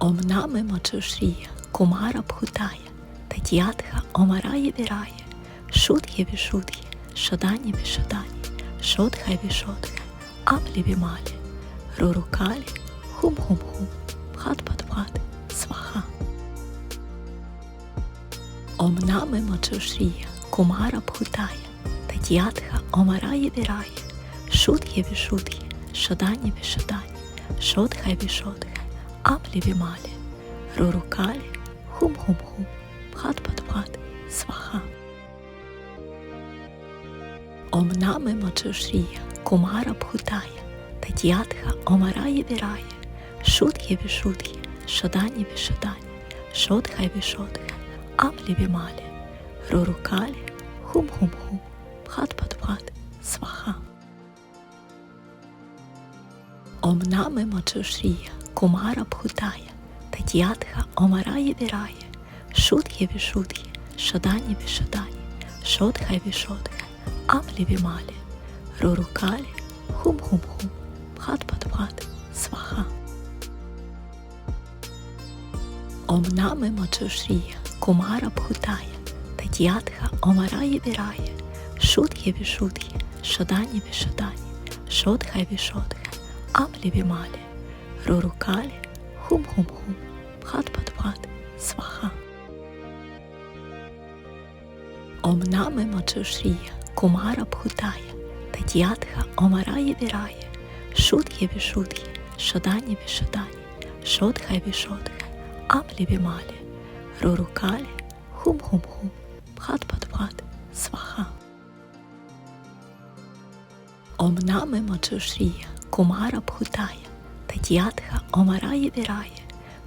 Ом нами мочушрія, кумара бхутая, татьятха омарає вірає, шутхє вішутхє, шадані вішадані, шотхай вішотхай, аплі вімалі, рурукалі, хум-хум-хум, пхат-пат-пхат, сваха. Ом нами мочушрія, кумара бхутая, татьятха омарає вірає, шутхє вішутхє, шадані вішадані, шотхай вішотхай, аплі вімалі, рурукалі, хум-хум-хум, пхат-пат-пхат, сваха. Ом нами мочушрія, кумара бхутая, татьятха омарає вірає, шутхє вішутхє, шадані вішадані, шотхай вішотхай, аплі вімалі, рурукалі, хум-хум-хум, пхат-пат-пхат, сваха. Ом нами мочушрія, кумара бхутая, татьятха омарає вірає, шутхє вішутхє, шадані вішадані, шотхай вішотхай, аплі вімалі, рурукалі, хум-хум-хум, пхат-пат-пхат, сваха. Ом нами мочушрія, кумара бхутая, татьятха омарає вірає, шутхє вішутхє, шадані вішадані, шотхай вішотхай, аплі вімалі, рурукалі, хум-хум-хум, пхат-пат-пхат, сваха. Ом нами мочушрія, кумара бхутая, татьятха омарає вірає, шутхє вішутхє, шадані вішадані, шотхай вішотхай, аплі вімалі, рурукалі, хум-хум-хум, пхат-пат-пхат, сваха. Ом нами мочушрія, кумара бхутая, татьятха омарає вірає,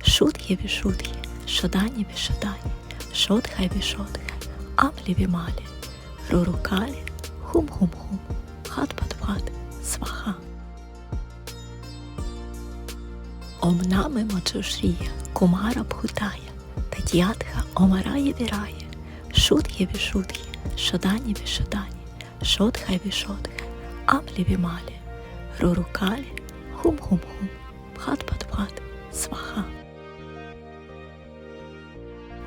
шутхє вішутхє, шадані вішадані, шотхай вішотхай, аплі вімалі, рурукалі, хум-хум-хум, пхат-пат-пхат, сваха. Ом нами мочушрія, кумара бхутая, татьятха омарає вірає, шутхє вішутхє, шадані вішадані, шотхай вішотхай, аплі вімалі, рурукалі, хум-хум-хум, пхат-пат-пхат, сваха.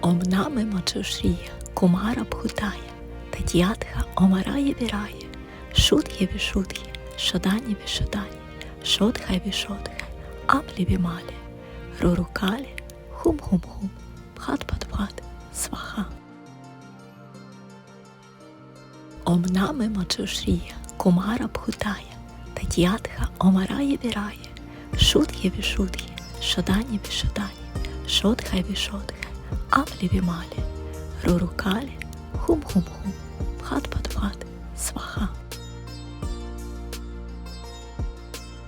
Ом нами мочушрія, кумара бхутая, татьятха омарає вірає, шутхє вішутхє, шадані вішадані, шотхай вішотхай, аплі вімалі, рурукалі, хум-хум-хум, пхат-пат-пхат, сваха. Ом нами мочушрія, кумара бхутая, татьятха омарає вірає, шутхє вішутхє, шадані вішадані, шотхай вішотхай, аплі вімалі, рурукалі, хум-хум-хум, пхат-пат-пхат, сваха.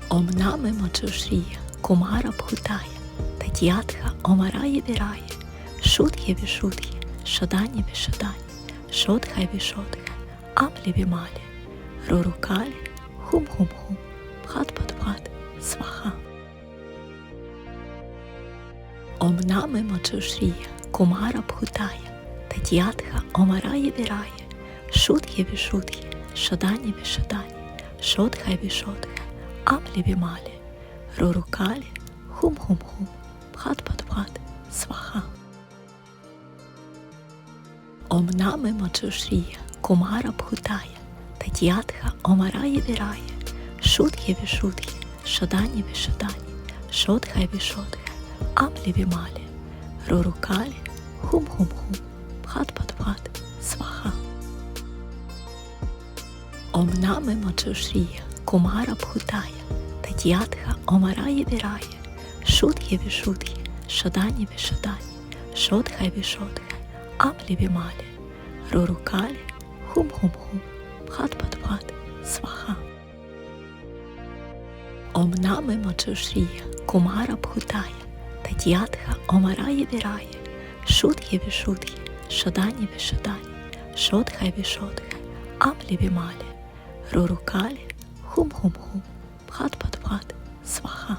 Ом нами мочушрія, кумара бхутая, татьятха омарає вірає, шутхє вішутхє, шадані вішадані, шотхай вішотхай, аплі вімалі, рурукалі, хум-хум-хум, сваха. Ом нами мочушрія, кумара бхутая, татьятха омарає вірає, шутхє вішутхє, шадані вішадані, шотхай вішотхай, аплі вімалі, рурукалі, хум-хум-хум, пхат-пат-пхат, сваха. Ом нами мочушрія, кумара бхутая, татьятха омарає вірає, шутхє вішутхє, шадані вішадані, шотхай вішотхай, аплі вімалі, рурукалі, хум-хум-хум, пхат-пат-пхат, сваха. Ом нами мочушрія, кумара бхутая, татьятха омарає вірає, шутхє вішутхє, шадані вішадані, шотхай вішотхай, аплі вімалі, рурукалі, хум-хум-хум, пхат-пат-пхат, сваха. Ом нами мочушрія, кумара бхутая, татьятха омарає вірає, шутхє вішутхє, шадані вішадані, шотхай вішотхай, аплі вімалі, рурукалі, хум-хум-хум, пхат-пат-пхат, сваха.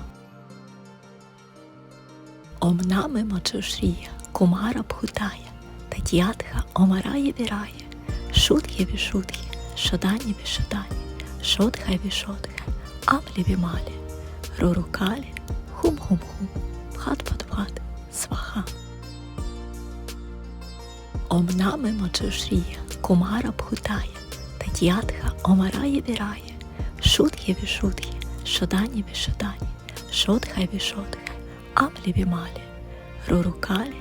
Ом нами мочушрія, кумара бхутая, татьятха омарає вірає, шутхє вішутхє, шадані вішадані, шотхай вішотхай, аплі вімалі, рурукалі, хум-хум-хум, пхат-пат-пхат, сваха. Ом нами мочошрія, кумара бхутая, Татьятха омарає вірає, шутхи вішутхи, шодані вішодані, шотхай вішотхай, амлі вімалі, рурукалі,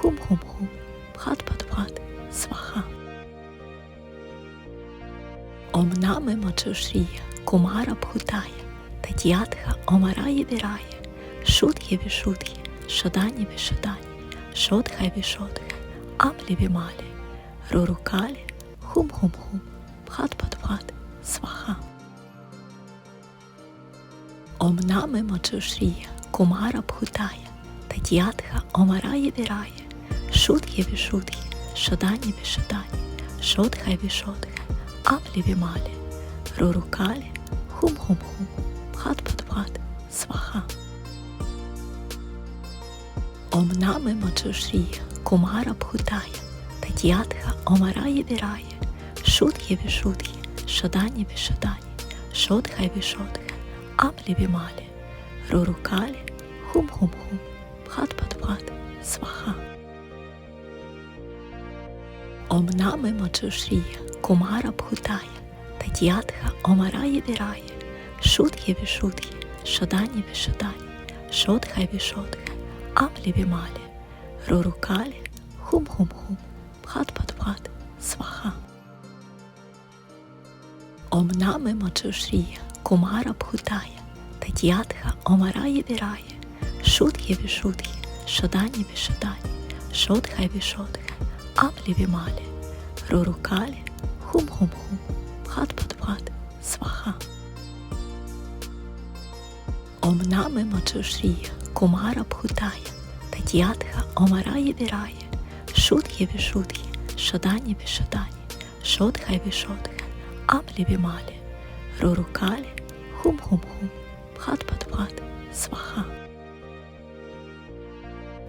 хум-хум-хум, пхат-пат-пхат, сваха. Ом нами мочошрія, кумара бхутая, Татьятха омарає вірає, шутхи вішутхи, шодані вішодані, шотхай вішотхай, амлі вімалі, рурукалі, хум-хум-хум, пхат-пат-пхат, сваха. Ом нами кумара бхутая, Татьятха омарає вірає, шутхи вішутхи, шодані вішодані, шотхай вішотхай, амлі вімалі, рурукалі, хум-хум-хум, пхат-пат-пхат, сваха. Ом нами мочошрія, кумара бхутая, Татьятха омарає вірає, шутхи вішутхи, шодані вішодані, шотхай вішотхай, амлі вімалі, рурукалі, хум-хум-хум, пхат-пат-пхат, сваха. Ом нами мочошрія, кумара бхутая, Татьятха омарає вірає, шутхи вішутхи, шодані вішодані, шотхай вішотхай, амлі вімалі, рурукалі, хум-хум-хум, пхат-пат-пхат, сваха. Ом нами мочошрія, кумара бхутая, Татьятха омарає вірає, шутхи вішутхи, шодані вішодані, шотхай вішотхай, амлі вімалі, рурукалі, хум-хум-хум, пхат-пат-пхат, сваха. Ом нами мочошрія, кумара бхутая, Татьятха омарає вірає, шутхи вішутхи, шодані вішодані, шотхай вішотхай, амлі вімалі, рурукалі, хум-хум-хум, пхат-пат-пхат, сваха.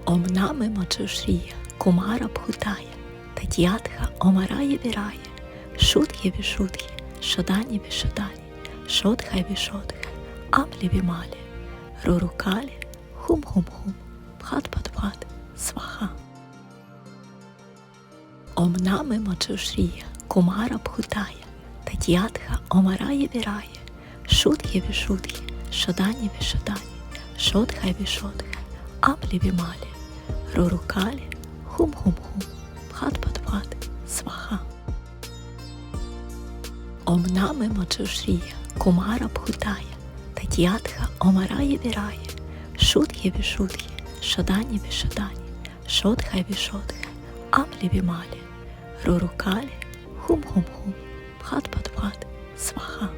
Ом нами мочошрія, кумара бхутая, Татьятха омарає вірає, шутхи вішутхи, шодані вішодані, шотхай вішотхай, амлі вімалі, рурукалі, хум-хум-хум, пхат-пат-пхат, сваха. Ом нами мочошрія, кумара бхутая, Татьятха омарає вірає, шутхи вішутхи, шодані вішодані, шотхай вішотхай, амлі вімалі, рурукалі, хум-хум-хум, Ом нами мочошрія, кумара бхутая, Татьятха омарає вірає, шутхи вішутхи, шодані вішодані, шотхай вішотхай, амлі вімалі, рурукалі, хум-хум-хум, пхат-пат-пхат, сваха.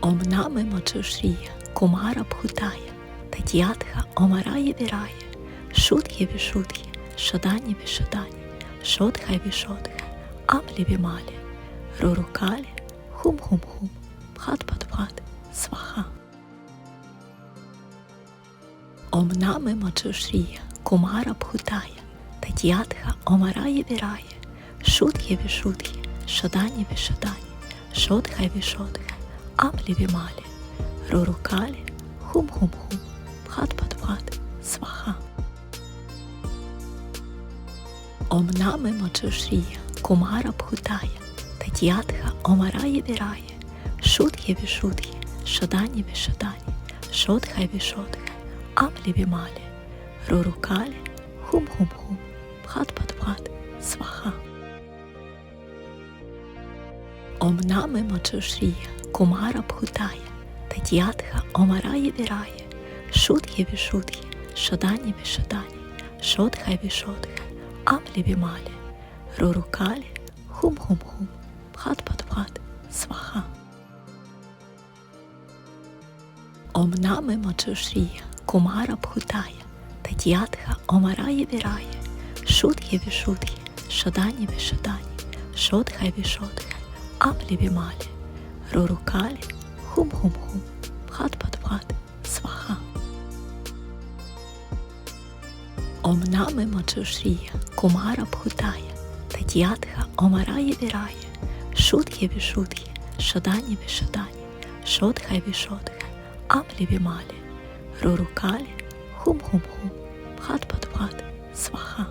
Ом нами мочошрія, кумара бхутая, Татьятха омарає вірає, шутхи вішутхи, шодані вішодані, шотхай вішотхай, амлі вімалі, рурукалі, хум-хум-хум, пхат-пат-пхат, сваха. Ом нами мочошрія, кумара бхутая, Татьятха омарає вірає, шутхи вішутхи, шодані вішодані, шотхай вішотхай, амлі вімалі, рурукалі, хум-хум-хум, пхат-пат-пхат, сваха. Ом нами мочошрія, кумара бхутая, Татьятха омарає вірає, шутхи вішутхи, шодані вішодані, шотхай вішотхай, амлі вімалі, рурукалі, хум-хум-хум, пхат-пат-пхат, сваха. Ом нами мочошрія, кумара бхутая, Татьятха омарає вірає, шутхи вішутхи, шодані вішодані, шотхай вішотхай, амлі вімалі, рурукалі, хум-хум-хум, пхат-пат-пхат, сваха. Ом нами мочошрія, кумара бхутая, Татьятха омарає вірає, шутхи вішутхи, шодані вішодані, шотхай вішотхай, амлі вімалі, рурукалі, хум-хум-хум, пхат-пат-пхат, сваха. Ом нами мочошрія, кумара бхутая, Летятха омарає вірає, шутхєві шутхє, шоданєві шодані, шотхеві шотхе, амліві малі, рурукалі, хум-хум-хум, пхат-пат-пхат, сваха.